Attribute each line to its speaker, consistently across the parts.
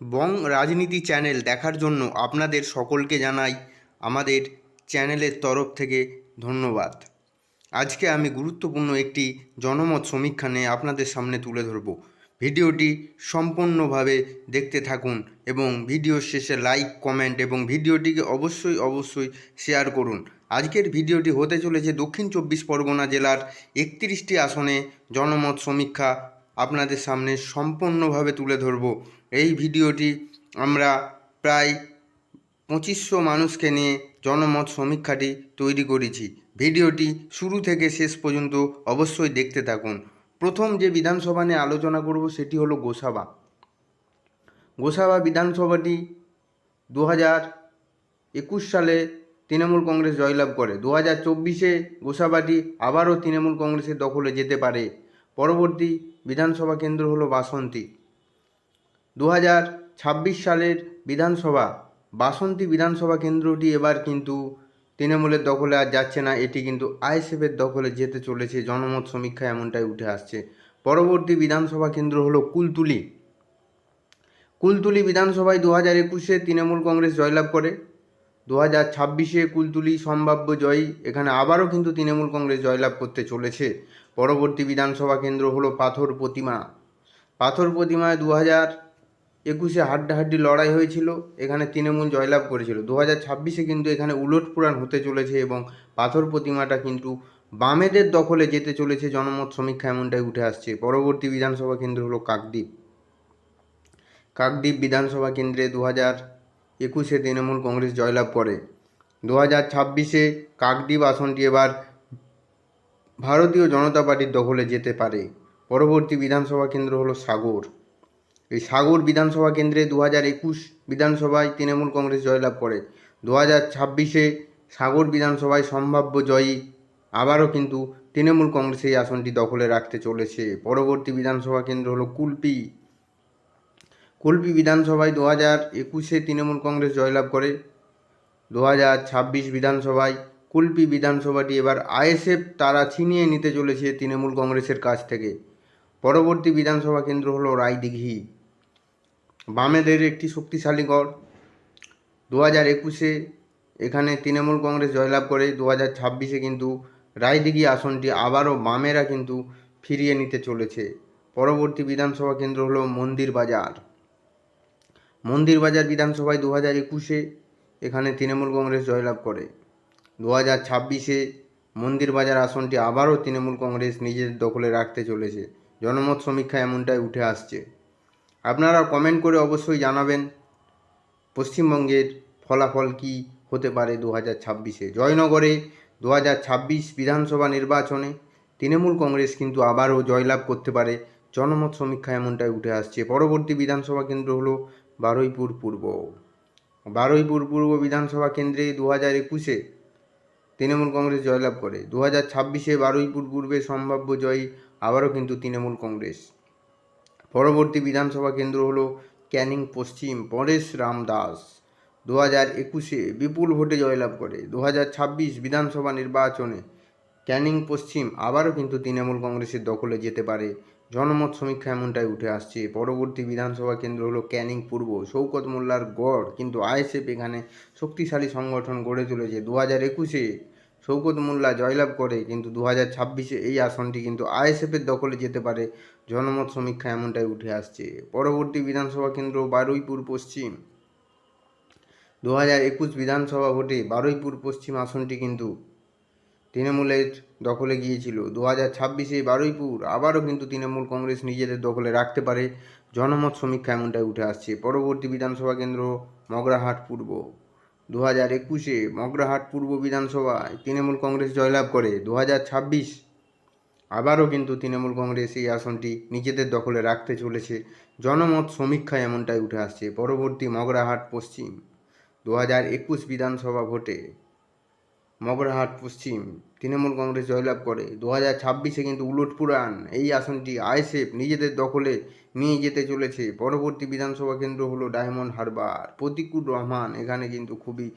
Speaker 1: বং রাজনীতি চ্যানেল দেখার জন্য আপনাদের সকলকে জানাই আমাদের চ্যানেলের তরফ থেকে ধন্যবাদ। আজকে আমি গুরুত্বপূর্ণ একটি জনমত সমীক্ষা নিয়ে আপনাদের সামনে তুলে ধরব। ভিডিওটি সম্পূর্ণভাবে দেখতে থাকুন এবং ভিডিও শেষে লাইক, কমেন্ট এবং ভিডিওটিকে অবশ্যই অবশ্যই শেয়ার করুন। আজকের ভিডিওটি হতে চলেছে দক্ষিণ চব্বিশ পরগনা জেলার একত্রিশটি আসনে জনমত সমীক্ষা আপনাদের সামনে সম্পূর্ণভাবে তুলে ধরব। এই ভিডিওটি আমরা প্রায় পঁচিশশো মানুষকে নিয়ে জনমত সমীক্ষাটি তৈরি করেছি। ভিডিওটি শুরু থেকে শেষ পর্যন্ত অবশ্যই দেখতে থাকুন। প্রথম যে বিধানসভা নিয়ে আলোচনা করব সেটি হলো গোসাবা। গোসাবা বিধানসভাটি দু হাজার একুশ সালে তৃণমূল কংগ্রেস জয়লাভ করে। দু হাজার চব্বিশে গোসাবাটি আবারও তৃণমূল কংগ্রেসের দখলে যেতে পারে। পরবর্তী বিধানসভা কেন্দ্র হলো বাসন্তী। দু হাজার ছাব্বিশ সালের বিধানসভা, বাসন্তী বিধানসভা কেন্দ্রটি এবার কিন্তু তৃণমূলের দখলে আর যাচ্ছে না। এটি কিন্তু আইএসএফের দখলে যেতে চলেছে, জনমত সমীক্ষা এমনটাই উঠে আসছে। পরবর্তী বিধানসভা কেন্দ্র হলো কুলতুলি। কুলতুলি বিধানসভায় দু হাজার একুশে তৃণমূল কংগ্রেস জয়লাভ করে। দু হাজার ছাব্বিশে কুলতুলি সম্ভাব্য জয়ী। এখানে আবারও কিন্তু তৃণমূল কংগ্রেস জয়লাভ করতে চলেছে। পরবর্তী বিধানসভা কেন্দ্র হলো পাথর প্রতিমা। পাথর প্রতিমায় দু হাজার একুশে হাড্ডাহাড্ডি লড়াই হয়েছিল। এখানে তৃণমূল জয়লাভ করেছিল। দু হাজার ছাব্বিশে কিন্তু এখানে উলটপুরাণ হতে চলেছে এবং পাথর প্রতিমাটা কিন্তু বামেদের দখলে যেতে চলেছে। জনমত সমীক্ষা এমনটাই উঠে আসছে। পরবর্তী বিধানসভা কেন্দ্র হলো কাকদ্বীপ। কাকদ্বীপ বিধানসভা কেন্দ্রে দু হাজার একুশে তৃণমূল কংগ্রেস জয়লাভ করে। দু হাজার ছাব্বিশে কাকদ্বীপ আসনটি এবার ভারতীয় জনতা পার্টির দখলে যেতে পারে। পরবর্তী বিধানসভা কেন্দ্র হলো সাগর। এই সাগর বিধানসভা কেন্দ্রে দু হাজার একুশ বিধানসভায় তৃণমূল কংগ্রেস জয়লাভ করে। দু হাজার ছাব্বিশে সাগর বিধানসভায় সম্ভাব্য জয়ী আবারও কিন্তু তৃণমূল কংগ্রেস এই আসনটি দখলে রাখতে চলেছে। পরবর্তী বিধানসভা কেন্দ্র হলো কুলপি। কুলপি বিধানসভায় দু হাজার একুশে তৃণমূল কংগ্রেস জয়লাভ করে। দু হাজার ছাব্বিশ বিধানসভায় কুলপি বিধানসভাটি এবার আইএসএফ তারা ছিনিয়ে নিতে চলেছে তৃণমূল কংগ্রেসের কাছ থেকে। পরবর্তী বিধানসভা কেন্দ্র হলো রায়দিঘি। বামেদের একটি শক্তিশালী গড়। দু হাজার একুশে এখানে তৃণমূল কংগ্রেস জয়লাভ করে দু হাজার ছাব্বিশে কিন্তু রায়দিঘি আসনটি আবারও বামেরা কিন্তু ফিরিয়ে নিতে চলেছে। পরবর্তী বিধানসভা কেন্দ্র হলো মন্দির বাজার। মন্দির বাজার বিধানসভায় দু হাজার একুশে এখানে তৃণমূল কংগ্রেস জয়লাভ করে। দু হাজার ছাব্বিশে মন্দিরবাজার আসনটি আবারও তৃণমূল কংগ্রেস নিজেদের দখলে রাখতে চলেছে। জনমত সমীক্ষা এমনটাই উঠে আসছে। আপনারা কমেন্ট করে অবশ্যই জানাবেন পশ্চিমবঙ্গের ফলাফল কি হতে পারে দু হাজার ছাব্বিশে। জয়নগরে দু হাজার ছাব্বিশ বিধানসভা নির্বাচনে তৃণমূল কংগ্রেস কিন্তু আবারও জয়লাভ করতে পারে। জনমত সমীক্ষা এমনটাই উঠে আসছে। পরবর্তী বিধানসভা কেন্দ্র হলো বারুইপুর পূর্ব। বারুইপুর পূর্ব বিধানসভা কেন্দ্রে দু হাজার একুশে তৃণমূল কংগ্রেস জয়লাভ করে। দু হাজার ছাব্বিশে বারুইপুর পূর্বে সম্ভাব্য জয়ী আবারও কিন্তু তৃণমূল কংগ্রেস। পরবর্তী বিধানসভা কেন্দ্র হলো ক্যানিং পশ্চিম, পরেশ রাম দাস। দু হাজার একুশে বিপুল ভোটে জয়লাভ করে। দু হাজার ছাব্বিশ বিধানসভা নির্বাচনে ক্যানিং পশ্চিম আবারও কিন্তু তৃণমূল কংগ্রেসের দখলে যেতে পারে জনমত সমীক্ষা এমনটাই উঠে আসছে। পরবর্তী বিধানসভা কেন্দ্র হলো ক্যানিং পূর্ব। শৌকত মোল্লার গড়, কিন্তু আইএসএফ এখানে শক্তিশালী সংগঠন গড়ে তুলেছে। দু হাজার একুশে শৌকত মোল্লা জয়লাভ করে, কিন্তু দু হাজার ছাব্বিশে এই আসনটি কিন্তু আইএসএফের দখলে যেতে পারে। জনমত সমীক্ষা এমনটাই উঠে আসছে। পরবর্তী বিধানসভা কেন্দ্র বারুইপুর পশ্চিম। দু হাজার একুশ বিধানসভা ভোটে বারুইপুর পশ্চিম আসনটি কিন্তু তৃণমূলের দখলে গিয়েছিল। দু হাজার ছাব্বিশে বারুইপুর আবারও কিন্তু তৃণমূল কংগ্রেস নিজেদের দখলে রাখতে পারে। জনমত সমীক্ষা এমনটাই উঠে আসছে। পরবর্তী বিধানসভা কেন্দ্র মগরাহাট পূর্ব। দু হাজার একুশে মগরাহাট পূর্ব বিধানসভায় তৃণমূল কংগ্রেস জয়লাভ করে। দু হাজার ছাব্বিশ আবারও কিন্তু তৃণমূল কংগ্রেস এই আসনটি নিজেদের দখলে রাখতে চলেছে। জনমত সমীক্ষা এমনটাই উঠে আসছে। পরবর্তী মগরাহাট পশ্চিম। দু হাজার একুশ বিধানসভা ভোটে মগরাহাট, পশ্চিম। তৃণমূল কংগ্রেস জয়লাভ করে। দু হাজার ছাব্বিশে কিন্তু উলটপুরাণ এই আসনটি আইএসএফ নিজেদের দখলে নিয়ে যেতে চলেছে। পরবর্তী বিধানসভা কেন্দ্র হলো ডায়মন্ড হারবার। প্রতিকুর রহমান এখানে কিন্তু খুবই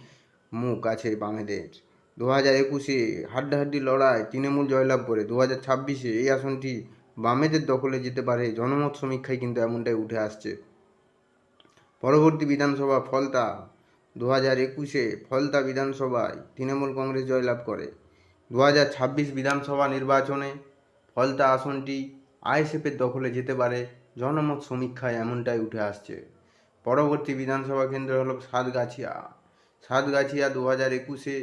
Speaker 1: মুখ আছে বামেদের। দু হাজার একুশে হাড্ডাহাড্ডি লড়াই তৃণমূল জয়লাভ করে। দু হাজার ছাব্বিশে এই আসনটি বামেদের দখলে যেতে পারে। জনমত সমীক্ষায় কিন্তু এমনটাই উঠে আসছে। পরবর্তী বিধানসভা ফলতা। দু হাজার একুশে ফলতা বিধানসভায় তৃণমূল কংগ্রেস জয়লাভ করে। দু হাজার ছাব্বিশ বিধানসভা নির্বাচনে ফলতা আসনটি আইএসএফের দখলে যেতে পারে, জনমত সমীক্ষায় এমনটাই উঠে আসছে। পরবর্তী বিধানসভা কেন্দ্র হল সাতগাছিয়া। সাতগাছিয়া দু হাজার একুশে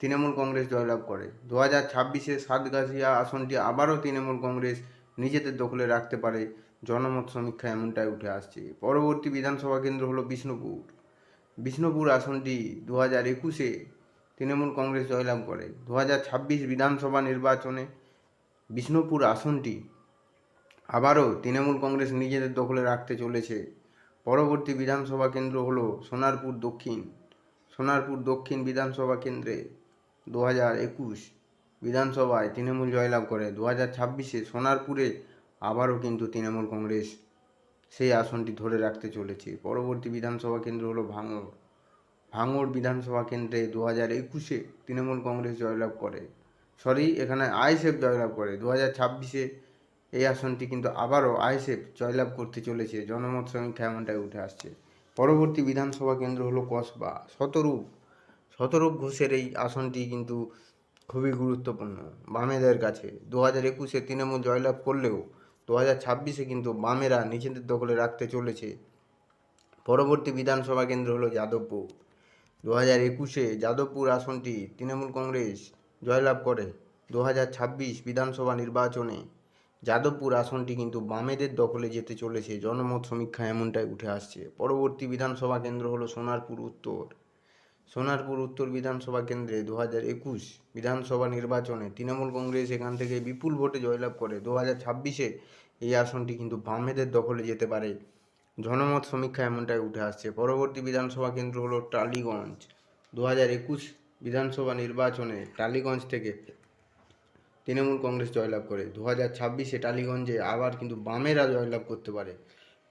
Speaker 1: তৃণমূল কংগ্রেস জয়লাভ করে। দু হাজার ছাব্বিশে সাতগাছিয়া আসনটি আবারও তৃণমূল কংগ্রেস নিজেদের দখলে রাখতে পারে, জনমত সমীক্ষা এমনটাই উঠে আসছে। পরবর্তী বিধানসভা কেন্দ্র হলো বিষ্ণুপুর। বিষ্ণুপুর আসনটি দু হাজার একুশে তৃণমূল কংগ্রেস জয়লাভ করে। দু হাজার ছাব্বিশ বিধানসভা নির্বাচনে বিষ্ণুপুর আসনটি আবারও তৃণমূল কংগ্রেস নিজেদের দখলে রাখতে চলেছে। পরবর্তী বিধানসভা কেন্দ্র হল সোনারপুর দক্ষিণ। সোনারপুর দক্ষিণ বিধানসভা কেন্দ্রে দু হাজার একুশ বিধানসভায় তৃণমূল জয়লাভ করে। দু হাজার ছাব্বিশে সোনারপুরে আবারও কিন্তু তৃণমূল কংগ্রেস সেই আসনটি ধরে রাখতে চলেছে। পরবর্তী বিধানসভা কেন্দ্র হলো ভাঙড়। ভাঙড় বিধানসভা কেন্দ্রে দু হাজার একুশে তৃণমূল কংগ্রেস জয়লাভ করে। সরি, এখানে আইএসএফ জয়লাভ করে। দু হাজার ছাব্বিশে এই আসনটি কিন্তু আবারও আইএসএফ জয়লাভ করতে চলেছে। জনমত সমীক্ষা এমনটাই উঠে আসছে। পরবর্তী বিধানসভা কেন্দ্র হলো কসবা। শতরূপ শতরূপ ঘোষের এই আসনটি কিন্তু খুবই গুরুত্বপূর্ণ বামেদের কাছে। দু হাজার একুশে তৃণমূল জয়লাভ করলেও দু হাজার ছাব্বিশে কিন্তু বামেরা নিজেদের দখলে রাখতে চলেছে। পরবর্তী বিধানসভা কেন্দ্র হলো যাদবপুর। দু হাজার একুশে যাদবপুর আসনটি তৃণমূল কংগ্রেস জয়লাভ করে। দু হাজার ছাব্বিশ বিধানসভা নির্বাচনে যাদবপুর আসনটি কিন্তু বামেদের দখলে যেতে চলেছে। জনমত সমীক্ষা এমনটাই উঠে আসছে। পরবর্তী বিধানসভা কেন্দ্র হলো সোনারপুর উত্তর। সোনারপুর উত্তর বিধানসভা কেন্দ্রে দু হাজার একুশ বিধানসভা নির্বাচনে তৃণমূল কংগ্রেস এখান থেকে বিপুল ভোটে জয়লাভ করে। দু হাজার ছাব্বিশে এই আসনটি কিন্তু বামেদের দখলে যেতে পারে। জনমত সমীক্ষা এমনটাই উঠে আসছে। পরবর্তী বিধানসভা কেন্দ্র হলো টালিগঞ্জ। দু হাজার একুশ বিধানসভা নির্বাচনে টালিগঞ্জ থেকে তৃণমূল কংগ্রেস জয়লাভ করে। দু হাজার ছাব্বিশে টালিগঞ্জে আবার কিন্তু বামেরা জয়লাভ করতে পারে।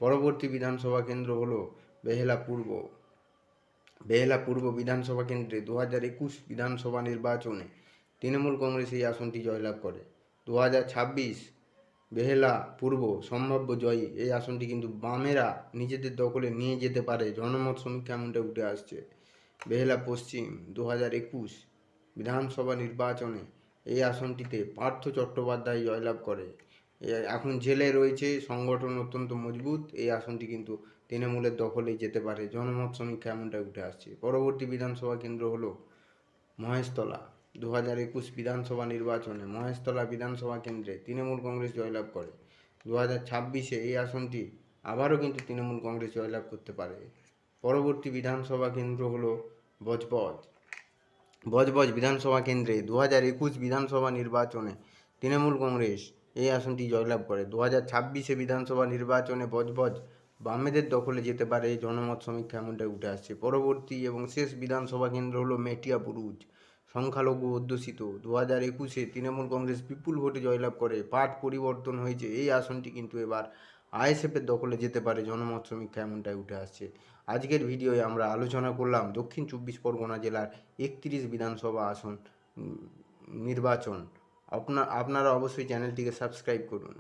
Speaker 1: পরবর্তী বিধানসভা কেন্দ্র হলো বেহেলা পূর্ব বেহেলা পূর্ব বিধানসভা কেন্দ্রে দু হাজার একুশ বিধানসভা নির্বাচনে তৃণমূল কংগ্রেস এই আসনটি জয়লাভ করে। দু হাজার ছাব্বিশ বেহেলা পূর্ব সম্ভাব্য জয়ী এই আসনটি কিন্তু বামেরা নিজেদের দখলে নিয়ে যেতে পারে। জনমত সমীক্ষা এমনটা উঠে আসছে। বেহেলা পশ্চিম দু হাজার একুশ বিধানসভা নির্বাচনে এই আসনটিতে পার্থ চট্টোপাধ্যায় জয়লাভ করে। এখন জেলে রয়েছে, সংগঠন অত্যন্ত মজবুত, এই আসনটি কিন্তু তৃণমূলের দখলে যেতে পারে। জনমত সমীক্ষা এমনটা উঠে আসছে। পরবর্তী বিধানসভা কেন্দ্র হলো মহেশতলা। দু হাজার একুশ বিধানসভা নির্বাচনে মহেশতলা বিধানসভা কেন্দ্রে তৃণমূল কংগ্রেস জয়লাভ করে। দু হাজার ছাব্বিশে এই আসনটি আবারও কিন্তু তৃণমূল কংগ্রেস জয়লাভ করতে পারে। পরবর্তী বিধানসভা কেন্দ্র হলো বজবজ। বজবজ বিধানসভা কেন্দ্রে দু হাজার একুশ বিধানসভা নির্বাচনে তৃণমূল কংগ্রেস এই আসনটি জয়লাভ করে। দু হাজার ছাব্বিশে বিধানসভা নির্বাচনে বজবজ বামেদের দখলে যেতে পারে, জনমত সমীক্ষা এমনটাই উঠে আসছে। পরবর্তী এবং শেষ বিধানসভা কেন্দ্র হলো মেটিয়া বুরুজ। সংখ্যালঘু অধ্যুষিত। দু হাজার একুশে তৃণমূল কংগ্রেস বিপুল ভোটে জয়লাভ করে। পাঠ পরিবর্তন হয়েছে, এই আসনটি কিন্তু এবার আইএসএফের দখলে যেতে পারে, জনমত সমীক্ষা এমনটাই উঠে আসছে। আজকের ভিডিওয়ে আমরা আলোচনা করলাম দক্ষিণ চব্বিশ পরগনা জেলার একত্রিশ বিধানসভা আসন নির্বাচন। আপনার আপনারা অবশ্যই চ্যানেলটিকে সাবস্ক্রাইব করুন।